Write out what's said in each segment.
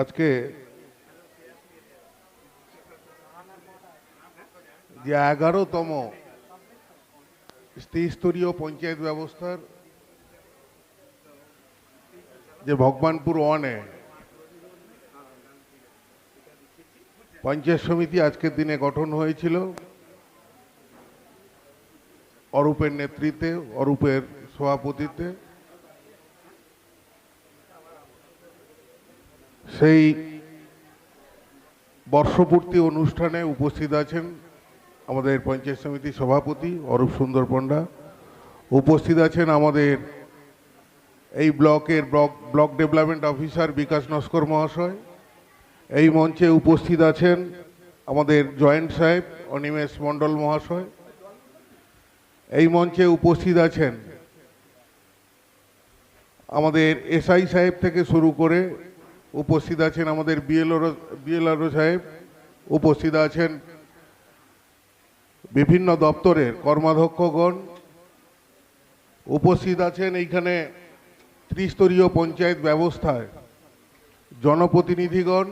আজকে যে এগারোতম ত্রিস্তরীয় পঞ্চায়েত ব্যবস্থার যে ভগবানপুর ওয়ানে পঞ্চায়েত সমিতি আজকের দিনে গঠন হয়েছিল, অরূপের নেতৃত্বে, অরূপের সভাপতিত্বে। সেই বর্ষপূর্তি অনুষ্ঠানে উপস্থিত আছেন আমাদের পঞ্চায়েত সমিতির সভাপতি অরূপ সুন্দর পণ্ডা। উপস্থিত আছেন আমাদের এই ব্লকের block block development officer Bikash Naskar মহাশয়। এই মঞ্চে উপস্থিত আছেন আমাদের জয়েন্ট সাহেব অনিমেষ মণ্ডল মহাশয়। এই মঞ্চে উপস্থিত আছেন আমাদের এসআই সাহেব থেকে শুরু করে উপস্থিত আছেন আমাদের বিএলও বিএলআরও সাহেব, উপস্থিত আছেন বিভিন্ন দপ্তরের কর্মাধ্যক্ষগণ, উপস্থিত আছেন এইখানে ত্রিস্তরীয় পঞ্চায়েত ব্যবস্থায় জনপ্রতিনিধিগণ,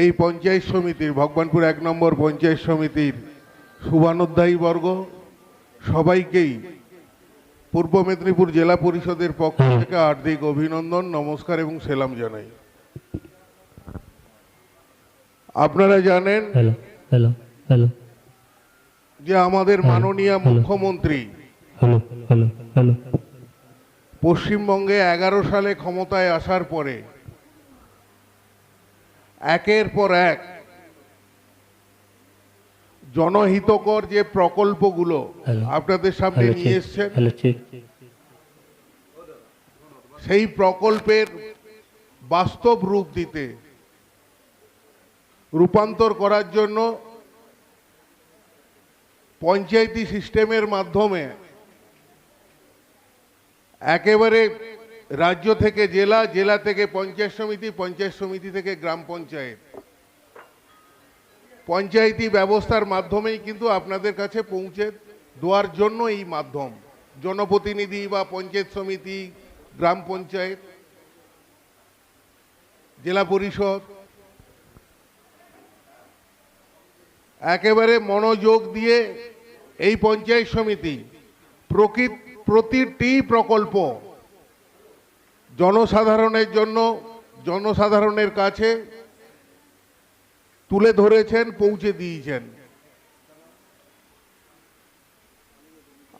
এই পঞ্চায়েত সমিতির, ভগবানপুর এক নম্বর পঞ্চায়েত সমিতির শুভানুধ্যায়ী বর্গ, সবাইকেই পূর্ব মেদিনীপুর জেলা পরিষদের পক্ষ থেকে হার্দিক অভিনন্দন নমস্কার এবং সেলাম জানাই। আপনারা জানেন যে আমাদের মাননীয় মুখ্যমন্ত্রী পশ্চিমবঙ্গে এগারো সালে ক্ষমতায় আসার পরে একের পর এক জনহিতকর যে প্রকল্পগুলো আপনাদের সামনে নিয়ে এসছেন সেই প্রকল্পের বাস্তব রূপ দিতে রূপান্তর করার জন্য পঞ্চায়েতি সিস্টেমের মাধ্যমে একেবারে রাজ্য থেকে জেলা জেলা থেকে পঞ্চায়েত সমিতি পঞ্চায়েত সমিতি থেকে গ্রাম পঞ্চায়েত পঞ্চায়েতি ব্যবস্থার মাধ্যমেই কিন্তু আপনাদের কাছে পৌঁছে দেওয়ার জন্য এই মাধ্যম। জনপ্রতিনিধি বা পঞ্চায়েত সমিতি, গ্রাম পঞ্চায়েত, জেলা পরিষদ, একেবারে মনোযোগ দিয়ে এই পঞ্চায়েত সমিতি প্রকৃত প্রতিটি প্রকল্প জনসাধারণের জন্য, জনসাধারণের কাছে তুলে ধরেছেন, পৌঁছে দিয়েছেন।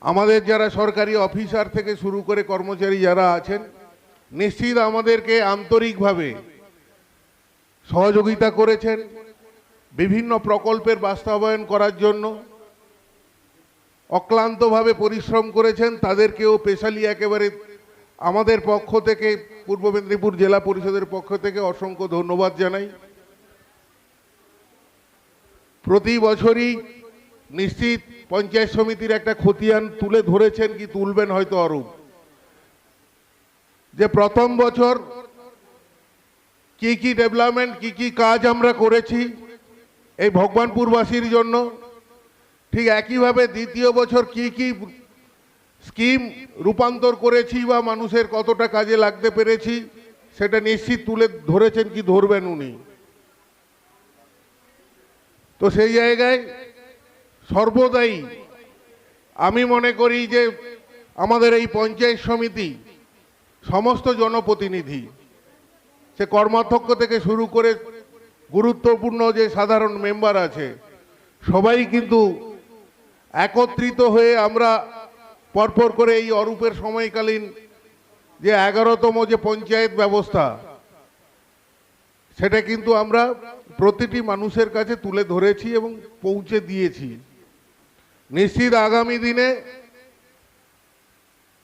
আমাদের যারা সরকারি অফিসার থেকে শুরু করে কর্মচারী যারা আছেন, নিশ্চিত আমাদেরকে আন্তরিকভাবে সহযোগিতা করেছেন, বিভিন্ন প্রকল্পের বাস্তবায়ন করার জন্য। অক্লান্তভাবে পরিশ্রম করেছেন, তাদেরকেও স্পেশালি একেবারে আমাদের পক্ষ থেকে, পূর্ব মেদিনীপুর জেলা পরিষদের পক্ষ থেকে অসংখ্য ধন্যবাদ জানাই। প্রতি বছরই নিশ্চিত পঞ্চায়েত সমিতির একটা খতিয়ান তুলে ধরেছেন কি তুলবেন হয়তো অরূপ। যে প্রথম বছর কি কি ডেভেলপমেন্ট, কি কি কাজ আমরা করেছি এই ভগবানপুরবাসীর জন্য, ঠিক একইভাবে দ্বিতীয় বছর কি কি স্কিম রূপান্তর করেছি বা মানুষের কতটা কাজে লাগতে পেরেছি, সেটা নিশ্চিত তুলে ধরেছেন কি ধরবেন উনি। তো সেই জায়গায় সর্বদাই আমি মনে করি যে আমাদের এই পঞ্চায়েত সমিতি সমস্ত জনপ্রতিনিধি, সে কর্মাধ্যক্ষ থেকে শুরু করে গুরুত্বপূর্ণ যে সাধারণ মেম্বার আছে, সবাই কিন্তু একত্রিত হয়ে আমরা পরপর করে এই অরূপের সময়কালীন যে এগারোতম যে পঞ্চায়েত ব্যবস্থা সেটা কিন্তু আমরা প্রতিটি মানুষের কাছে তুলে ধরেছি এবং পৌঁছে দিয়েছি। নিশ্চিত আগামী দিনে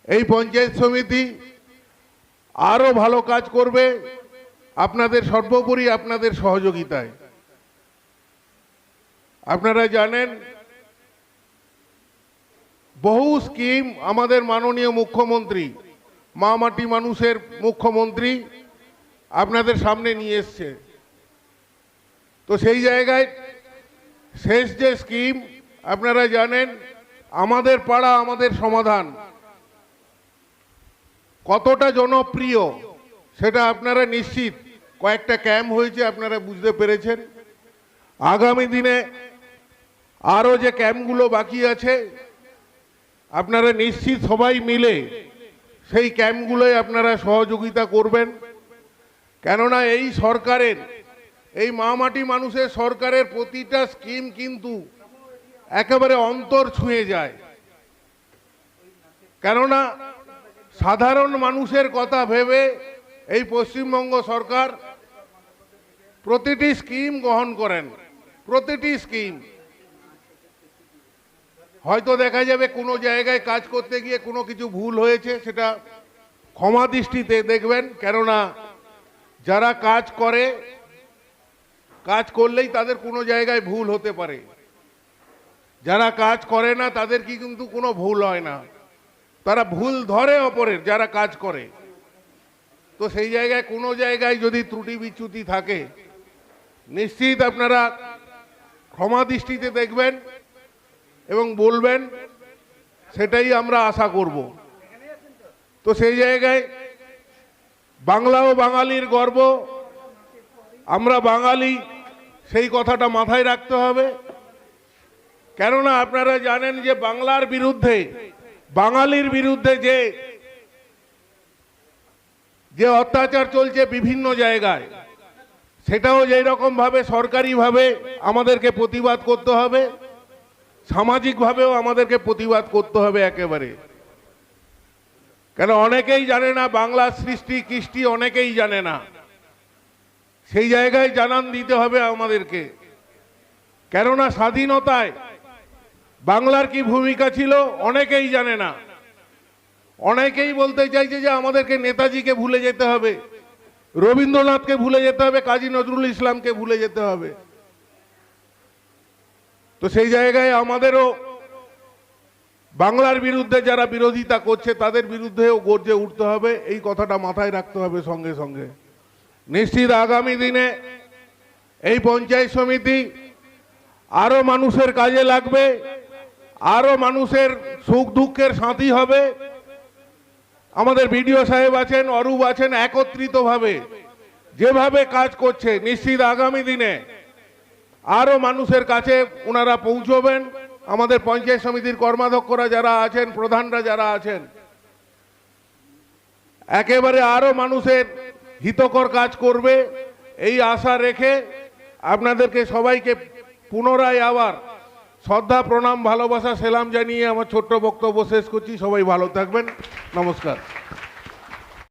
এই পঞ্চায়েত সমিতি আরও ভালো কাজ করবে আপনাদের সর্বোপরি আপনাদের সহযোগিতায়। আপনারা জানেন, বহু স্কিম আমাদের মাননীয় মুখ্যমন্ত্রী, মা মাটি মানুষের মুখ্যমন্ত্রী আপনাদের সামনে নিয়ে এসছে। তো সেই জায়গায় শেষ যে স্কিম, আপনারা জানেন, আমাদের পাড়া আমাদের সমাধান। কতটা জনপ্রিয় সেটা আপনারা নিশ্চিত। কয়েকটা ক্যাম্প হয়েছে, আপনারা বুঝতে পেরেছেন। আগামী দিনে আরও যে ক্যাম্পগুলো বাকি আছে, আপনারা নিশ্চিত সবাই মিলে সেই ক্যাম্পগুলোয় আপনারা সহযোগিতা করবেন। কেননা এই সরকারের, এই মামাটি মানুষের সরকারের প্রতিটা স্কিম কিন্তু একেবারে অন্তর ছুঁয়ে যায়। কেননা সাধারণ মানুষের কথা ভেবে এই পশ্চিমবঙ্গ সরকার প্রতিটি স্কিম গ্রহণ করেন, প্রতিটি স্কিম হয়তো দেখা যাবে কোনো জায়গায় কাজ করতে গিয়ে কোনো কিছু ভুল হয়েছে, সেটা ক্ষমা দৃষ্টিতে দেখবেন, কেননা যারা কাজ করে, কাজ করলেই তাদের কোনো জায়গায় ভুল হতে পারে। যারা কাজ করে না, তাদের কি কিন্তু কোনো ভুল হয় না। তারা ভুল ধরে অপরের, যারা কাজ করে। তো সেই জায়গায় কোনো জায়গায় যদি ত্রুটি বিচ্যুতি থাকে, নিশ্চিত আপনারা ক্ষমা দৃষ্টিতে দেখবেন এবং বলবেন, সেটাই আমরা আশা করব। তো সেই জায়গায় বাংলা ও বাঙালির গর্ব। আমরা বাঙালি, সেই কথাটা মাথায় রাখতে হবে। কেননা আপনারা জানেন যে বাংলার বিরুদ্ধে, বাঙালির বিরুদ্ধে যে যে অত্যাচার চলছে বিভিন্ন জায়গায়, সেটাও যেই রকম ভাবে সরকারিভাবে আমাদেরকে প্রতিবাদ করতে হবে, সামাজিকভাবেও আমাদেরকে প্রতিবাদ করতে হবে একেবারে। কেন অনেকেই জানে না বাংলার সৃষ্টি, কৃষ্টি অনেকেই জানে না। সেই জায়গায় জানান দিতে হবে আমাদেরকে। কেননা স্বাধীনতায় বাংলার কি ভূমিকা ছিল অনেকেই জানে না। অনেকেই বলতে চাইছে যে আমাদেরকে নেতাজিকে ভুলে যেতে হবে, রবীন্দ্রনাথকে ভুলে যেতে হবে, কাজী নজরুল ইসলামকে ভুলে যেতে হবে। তো সেই জায়গায় আমাদেরও বাংলার বিরুদ্ধে যারা বিরোধিতা করছে, তাদের বিরুদ্ধেও গর্জে উঠতে হবে। এই কথাটা মাথায় রাখতে হবে সঙ্গে সঙ্গে। নিশ্চিত আগামী দিনে এই পঞ্চায়েত সমিতি আরও মানুষের কাজে লাগবে আরও মানুষের সুখ দুঃখের সাথী হবে। আমাদের বিডিও সাহেব আছেন, অরূপ আছেন, একত্রিতভাবে যেভাবে কাজ করছে, নিশ্চিত আগামী দিনে আরও মানুষের কাছে ওনারা পৌঁছবেন। আমাদের পঞ্চায়েত সমিতির কর্মাধ্যক্ষরা যারা আছেন, প্রধানরা যারা আছেন, একেবারে আরও মানুষের হিতকর কাজ করবে, এই আশা রেখে আপনাদেরকে সবাইকে পুনরায় আবার শ্রদ্ধা, প্রণাম, ভালোবাসা, সেলাম জানিয়ে আমার ছোট্ট বক্তব্য শেষ করছি। সবাই ভালো থাকবেন। নমস্কার।